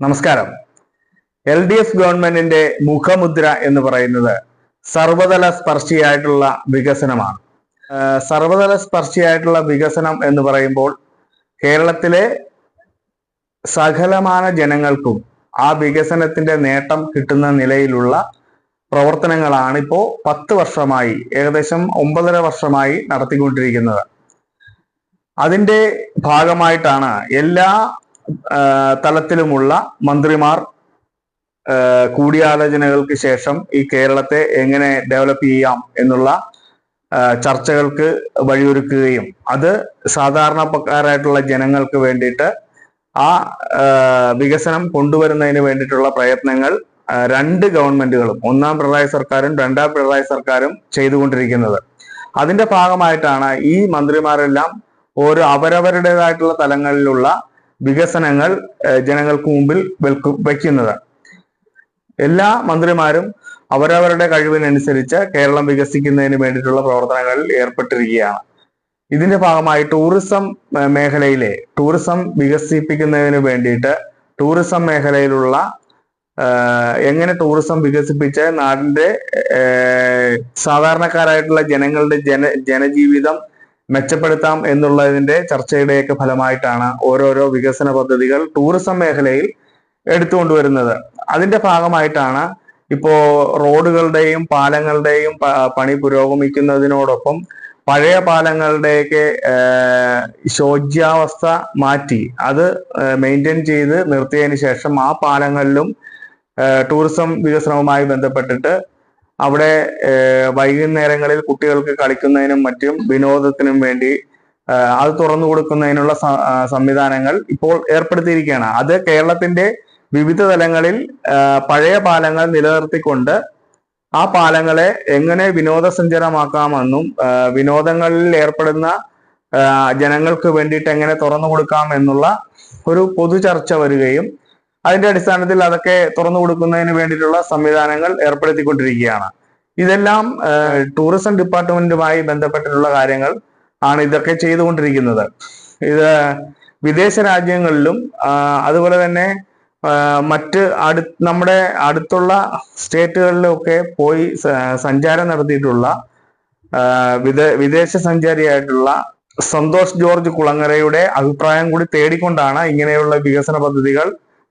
നമസ്കാരം. L D F ഗവൺമെന്റിന്റെ മുഖമുദ്ര എന്ന് പറയുന്നത് സർവതല സ്പർശിയായിട്ടുള്ള വികസനമാണ്. സർവതല സ്പർശിയായിട്ടുള്ള വികസനം എന്ന് പറയുമ്പോൾ കേരളത്തിലെ സകലമാന ജനങ്ങൾക്കും ആ വികസനത്തിന്റെ നേട്ടം കിട്ടുന്ന നിലയിലുള്ള പ്രവർത്തനങ്ങളാണ് ഇപ്പോ പത്ത് വർഷമായി ഏകദേശം ഒമ്പതര വർഷമായി നടത്തിക്കൊണ്ടിരിക്കുന്നത്. അതിന്റെ ഭാഗമായിട്ടാണ് എല്ലാ തലത്തിലുമുള്ള മന്ത്രിമാർ കൂടിയാലോചനകൾക്ക് ശേഷം ഈ കേരളത്തെ എങ്ങനെ ഡെവലപ്പ് ചെയ്യാം എന്നുള്ള ചർച്ചകൾക്ക് വഴിയൊരുക്കുകയും അത് സാധാരണക്കാരായിട്ടുള്ള ജനങ്ങൾക്ക് വേണ്ടിയിട്ട് ആ വികസനം കൊണ്ടുവരുന്നതിന് വേണ്ടിയിട്ടുള്ള പ്രയത്നങ്ങൾ രണ്ട് ഗവൺമെന്റുകളും ഒന്നാം പിണറായി സർക്കാരും രണ്ടാം പിണറായി സർക്കാരും ചെയ്തുകൊണ്ടിരിക്കുന്നത്. അതിന്റെ ഭാഗമായിട്ടാണ് ഈ മന്ത്രിമാരെല്ലാം ഓരോ അവരവരുടേതായിട്ടുള്ള തലങ്ങളിലുള്ള വികസനങ്ങൾ ജനങ്ങൾക്ക് മുമ്പിൽ വെക്കുന്നത്. എല്ലാ മന്ത്രിമാരും അവരവരുടെ കഴിവിനനുസരിച്ച് കേരളം വികസിക്കുന്നതിന് വേണ്ടിയിട്ടുള്ള പ്രവർത്തനങ്ങളിൽ ഏർപ്പെട്ടിരിക്കുകയാണ്. ഇതിന്റെ ഭാഗമായി ടൂറിസം മേഖലയിലെ ടൂറിസം വികസിപ്പിക്കുന്നതിന് വേണ്ടിയിട്ട് ടൂറിസം മേഖലയിലുള്ള എങ്ങനെ ടൂറിസം വികസിപ്പിച്ച് നാടിന്റെ സാധാരണക്കാരായിട്ടുള്ള ജനങ്ങളുടെ ജന ജനജീവിതം മെച്ചപ്പെടുത്താം എന്നുള്ളതിന്റെ ചർച്ചയുടെയൊക്കെ ഫലമായിട്ടാണ് ഓരോരോ വികസന പദ്ധതികൾ ടൂറിസം മേഖലയിൽ എടുത്തുകൊണ്ടുവരുന്നത്. അതിന്റെ ഭാഗമായിട്ടാണ് ഇപ്പോ റോഡുകളുടെയും പാലങ്ങളുടെയും പണി പുരോഗമിക്കുന്നതിനോടൊപ്പം പഴയ പാലങ്ങളുടെയൊക്കെ ശോച്യാവസ്ഥ മാറ്റി. അത് മെയിന്റെയിൻ ചെയ്ത് നിർത്തിയതിന് ശേഷം ആ പാലങ്ങളിലും ടൂറിസം വികസനവുമായി ബന്ധപ്പെട്ടിട്ട് അവിടെ വൈകുന്നേരങ്ങളിൽ കുട്ടികൾക്ക് കളിക്കുന്നതിനും മറ്റും വിനോദത്തിനും വേണ്ടി അത് തുറന്നു കൊടുക്കുന്നതിനുള്ള സംവിധാനങ്ങൾ ഇപ്പോൾ ഏർപ്പെടുത്തിയിരിക്കുകയാണ്. അത് കേരളത്തിന്റെ വിവിധ തലങ്ങളിൽ പഴയ പാലങ്ങൾ നിലനിർത്തിക്കൊണ്ട് ആ പാലങ്ങളെ എങ്ങനെ വിനോദസഞ്ചാരമാക്കാമെന്നും വിനോദങ്ങളിൽ ഏർപ്പെടുന്ന ജനങ്ങൾക്ക് വേണ്ടിയിട്ട് എങ്ങനെ തുറന്നു കൊടുക്കാം എന്നുള്ള ഒരു പൊതു ചർച്ച വരികയും അതിന്റെ അടിസ്ഥാനത്തിൽ അതൊക്കെ തുറന്നു കൊടുക്കുന്നതിന് വേണ്ടിയിട്ടുള്ള സംവിധാനങ്ങൾ ഏർപ്പെടുത്തിക്കൊണ്ടിരിക്കുകയാണ്. ഇതെല്ലാം ടൂറിസം ഡിപ്പാർട്ട്മെന്റുമായി ബന്ധപ്പെട്ടിട്ടുള്ള കാര്യങ്ങൾ ആണ് ഇതൊക്കെ ചെയ്തുകൊണ്ടിരിക്കുന്നത്. ഇത് വിദേശ രാജ്യങ്ങളിലും അതുപോലെ തന്നെ മറ്റ് അടു നമ്മുടെ അടുത്തുള്ള സ്റ്റേറ്റുകളിലൊക്കെ പോയി സഞ്ചാരം നടത്തിയിട്ടുള്ള വിദേശ സഞ്ചാരിയായിട്ടുള്ള സന്തോഷ് ജോർജ് കുളങ്ങരയുടെ അഭിപ്രായം കൂടി തേടിക്കൊണ്ടാണ് ഇങ്ങനെയുള്ള വികസന പദ്ധതികൾ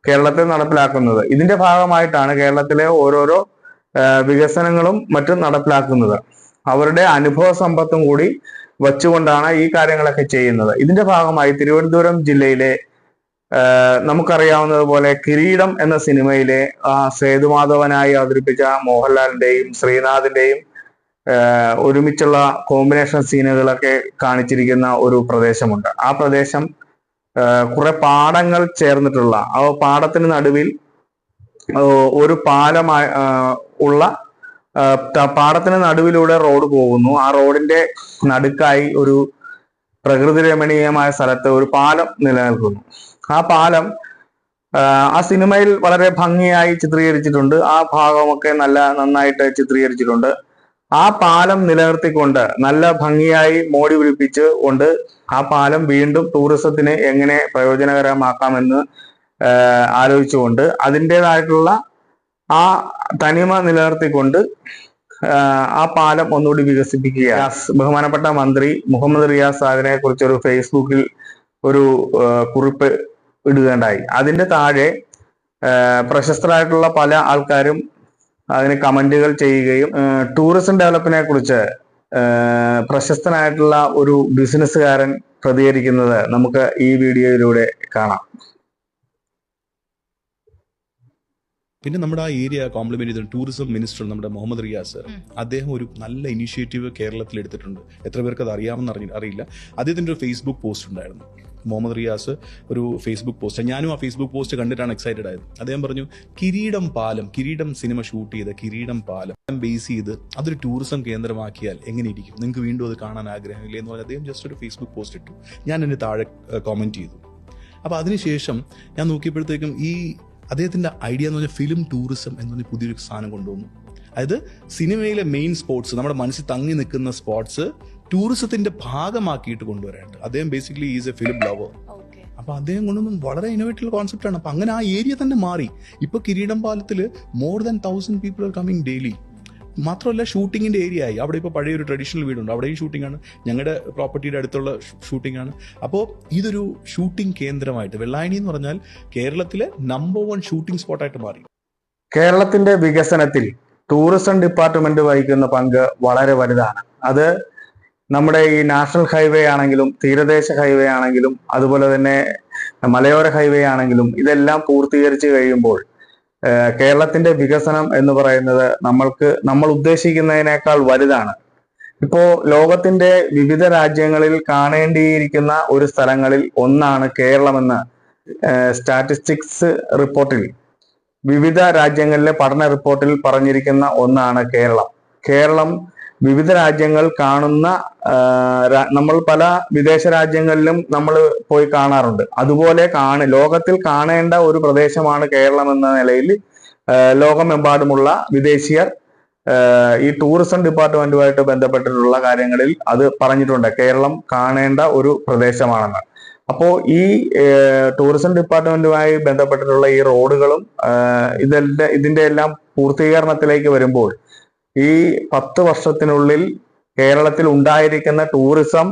കേരളത്തിൽ നടപ്പിലാക്കുന്നത്. ഇതിന്റെ ഭാഗമായിട്ടാണ് കേരളത്തിലെ ഓരോരോ വികസനങ്ങളും മറ്റും നടപ്പിലാക്കുന്നത്. അവരുടെ അനുഭവ സമ്പത്തും കൂടി വച്ചുകൊണ്ടാണ് ഈ കാര്യങ്ങളൊക്കെ ചെയ്യുന്നത്. ഇതിന്റെ ഭാഗമായി തിരുവനന്തപുരം ജില്ലയിലെ നമുക്കറിയാവുന്നതുപോലെ കിരീടം എന്ന സിനിമയിലെ ആ സേതുമാധവനായി അവതരിപ്പിച്ച മോഹൻലാലിന്റെയും ശ്രീനാഥിന്റെയും ഒരുമിച്ചുള്ള കോമ്പിനേഷൻ സീനുകളൊക്കെ കാണിച്ചിരിക്കുന്ന ഒരു പ്രദേശമുണ്ട്. ആ പ്രദേശം കുറെ പാടങ്ങൾ ചേർന്നിട്ടുള്ള ആ പാടത്തിന് നടുവിൽ ഒരു പാലമായ ഉള്ള പാടത്തിന് നടുവിലൂടെ റോഡ് പോകുന്നു. ആ റോഡിന്റെ നടുക്കായി ഒരു പ്രകൃതി രമണീയമായ സ്ഥലത്ത് ഒരു പാലം നിലനിൽക്കുന്നു. ആ പാലം ആ സിനിമയിൽ വളരെ ഭംഗിയായി ചിത്രീകരിച്ചിട്ടുണ്ട്. ആ ഭാഗമൊക്കെ നല്ല നന്നായിട്ട് ചിത്രീകരിച്ചിട്ടുണ്ട്. ആ പാലം നിലനിർത്തിക്കൊണ്ട് നല്ല ഭംഗിയായി മോടി പിടിപ്പിച്ച് കൊണ്ട് ആ പാലം വീണ്ടും ടൂറിസത്തിന് എങ്ങനെ പ്രയോജനകരമാക്കാമെന്ന് ആലോചിച്ചുകൊണ്ട് അതിന്റെതായിട്ടുള്ള ആ തനിമ നിലനിർത്തിക്കൊണ്ട് ആ, പാലം ഒന്നുകൂടി വികസിപ്പിക്കുക ബഹുമാനപ്പെട്ട മന്ത്രി മുഹമ്മദ് റിയാസ് അതിനെ കുറിച്ച് ഒരു ഫേസ്ബുക്കിൽ ഒരു കുറിപ്പ് ഇടുകയുണ്ടായി. അതിന്റെ താഴെ പ്രശസ്തരായിട്ടുള്ള പല ആൾക്കാരും അതിന് കമന്റുകൾ ചെയ്യുകയും ടൂറിസം ഡെവലപ്പിനെ കുറിച്ച് പ്രശസ്തനായിട്ടുള്ള ഒരു ബിസിനസ്സുകാരൻ പ്രതികരിക്കുന്നത് നമുക്ക് ഈ വീഡിയോയിലൂടെ കാണാം. പിന്നെ നമ്മുടെ ആ ഏരിയ കോംപ്ലിമെന്റ് ചെയ്ത ടൂറിസം മിനിസ്റ്റർ നമ്മുടെ മുഹമ്മദ് റിയാസ് അദ്ദേഹം ഒരു നല്ല ഇനിഷ്യേറ്റീവ് കേരളത്തിൽ എടുത്തിട്ടുണ്ട്. എത്ര പേർക്ക് അത് അറിയാമെന്ന് അറിയില്ല. അദ്ദേഹത്തിന്റെ ഒരു ഫേസ്ബുക്ക് പോസ്റ്റ് ഉണ്ടായിരുന്നു. മുഹമ്മദ് റിയാസ് ഒരു ഫേസ്ബുക്ക് പോസ്റ്റ് ഞാനും ആ ഫേസ്ബുക്ക് പോസ്റ്റ് കണ്ടിട്ടാണ് എക്സൈറ്റഡ് ആയത്. അദ്ദേഹം പറഞ്ഞു കിരീടം പാലം കിരീടം സിനിമ ഷൂട്ട് ചെയ്ത കിരീടം പാലം ബേസ് ചെയ്ത് അതൊരു ടൂറിസം കേന്ദ്രമാക്കിയാൽ എങ്ങനെ ഇരിക്കും നിങ്ങൾക്ക് വീണ്ടും അത് കാണാൻ ആഗ്രഹമില്ലേ? എന്ന് പറഞ്ഞാൽ അദ്ദേഹം ജസ്റ്റ് ഒരു ഫേസ്ബുക്ക് പോസ്റ്റ് ഇട്ടു. ഞാൻ എന്റെ താഴെ കോമന്റ് ചെയ്തു. അപ്പോൾ അതിനുശേഷം ഞാൻ നോക്കിയപ്പോഴത്തേക്കും ഈ അദ്ദേഹത്തിന്റെ ഐഡിയ എന്ന് പറഞ്ഞാൽ ഫിലിം ടൂറിസം എന്ന് പറഞ്ഞ പുതിയൊരു സാധനം കൊണ്ടുവന്നു. അതായത് സിനിമയിലെ മെയിൻ സ്പോർട്സ് നമ്മുടെ മനസ്സിൽ തങ്ങി നിൽക്കുന്ന സ്പോർട്സ് ടൂറിസത്തിന്റെ ഭാഗമാക്കിയിട്ട് കൊണ്ടുവരാനുണ്ട്. അദ്ദേഹം basically is a film lover okay അപ്പൊ അദ്ദേഹം കൊണ്ടൊന്നും വളരെ ഇന്നോവേറ്റീവ് കോൺസെപ്റ്റ് ആണ്. അപ്പൊ അങ്ങനെ ആ ഏരിയ തന്നെ മാറി. ഇപ്പൊ കിരീടം പാലത്തിൽ more than thousand people are coming daily മാത്രമല്ല ഷൂട്ടിങ്ങിന്റെ ഏരിയ ആയി. അവിടെ ഇപ്പോൾ പഴയ ഒരു ട്രഡീഷണൽ വീടുണ്ട്. അവിടെയും ഷൂട്ടിംഗ് ആണ്. ഞങ്ങളുടെ പ്രോപ്പർട്ടിയുടെ അടുത്തുള്ള ഷൂട്ടിംഗ് ആണ്. അപ്പോൾ ഇതൊരു ഷൂട്ടിംഗ് കേന്ദ്രമായിട്ട് വെള്ളായണി എന്ന് പറഞ്ഞാൽ കേരളത്തിലെ നമ്പർ വൺ ഷൂട്ടിംഗ് സ്പോട്ടായിട്ട് മാറി. കേരളത്തിന്റെ വികസനത്തിൽ ടൂറിസം ഡിപ്പാർട്ട്മെന്റ് വഹിക്കുന്ന പങ്ക് വളരെ വലുതാണ്. അത് നമ്മുടെ ഈ നാഷണൽ ഹൈവേ ആണെങ്കിലും തീരദേശ ഹൈവേ ആണെങ്കിലും അതുപോലെ തന്നെ മലയോര ഹൈവേ ആണെങ്കിലും ഇതെല്ലാം പൂർത്തീകരിച്ചു കഴിയുമ്പോൾ കേരളത്തിന്റെ വികസനം എന്ന് പറയുന്നത് നമ്മൾക്ക് നമ്മൾ ഉദ്ദേശിക്കുന്നതിനേക്കാൾ വലുതാണ്. ഇപ്പോ ലോകത്തിന്റെ വിവിധ രാജ്യങ്ങളിൽ കാണേണ്ടിയിരിക്കുന്ന ഒരു സ്ഥലങ്ങളിൽ ഒന്നാണ് കേരളമെന്ന് സ്റ്റാറ്റിസ്റ്റിക്സ് റിപ്പോർട്ടിൽ വിവിധ രാജ്യങ്ങളിലെ പഠന റിപ്പോർട്ടിൽ പറഞ്ഞിരിക്കുന്ന ഒന്നാണ് കേരളം. കേരളം വിവിധ രാജ്യങ്ങൾ കാണുന്ന നമ്മൾ പല വിദേശ രാജ്യങ്ങളിലും നമ്മൾ പോയി കാണാറുണ്ട്. അതുപോലെ കാണ ലോകത്തിൽ കാണേണ്ട ഒരു പ്രദേശമാണ് കേരളം എന്ന നിലയിൽ ലോകമെമ്പാടുമുള്ള വിദേശീയർ ഈ ടൂറിസം ഡിപ്പാർട്ട്മെന്റുമായിട്ട് ബന്ധപ്പെട്ടിട്ടുള്ള കാര്യങ്ങളിൽ അത് പറഞ്ഞിട്ടുണ്ട്. കേരളം കാണേണ്ട ഒരു പ്രദേശമാണെന്ന്. അപ്പോൾ ഈ ടൂറിസം ഡിപ്പാർട്ട്മെന്റുമായി ബന്ധപ്പെട്ടിട്ടുള്ള ഈ റോഡുകളും ഇതെല്ലാം ഇതിന്റെ എല്ലാം പൂർത്തീകരണത്തിലേക്ക് വരുമ്പോൾ ഈ പത്ത് വർഷത്തിനുള്ളിൽ കേരളത്തിൽ ഉണ്ടായിരിക്കുന്ന ടൂറിസം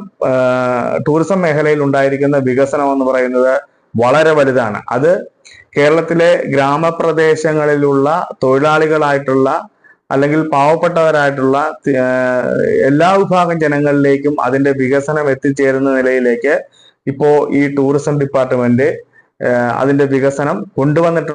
ടൂറിസം മേഖലയിൽ ഉണ്ടായിരിക്കുന്ന വികസനം എന്ന് പറയുന്നത് വളരെ വലുതാണ്. അത് കേരളത്തിലെ ഗ്രാമപ്രദേശങ്ങളിലുള്ള തൊഴിലാളികളായിട്ടുള്ള അല്ലെങ്കിൽ പാവപ്പെട്ടവരായിട്ടുള്ള എല്ലാ വിഭാഗം ജനങ്ങളിലേക്കും അതിന്റെ വികസനം എത്തിച്ചേരുന്ന നിലയിലേക്ക് ഇപ്പോ ഈ ടൂറിസം ഡിപ്പാർട്ട്മെന്റ് അതിന്റെ വികസനം കൊണ്ടുവന്നിട്ടുണ്ട്.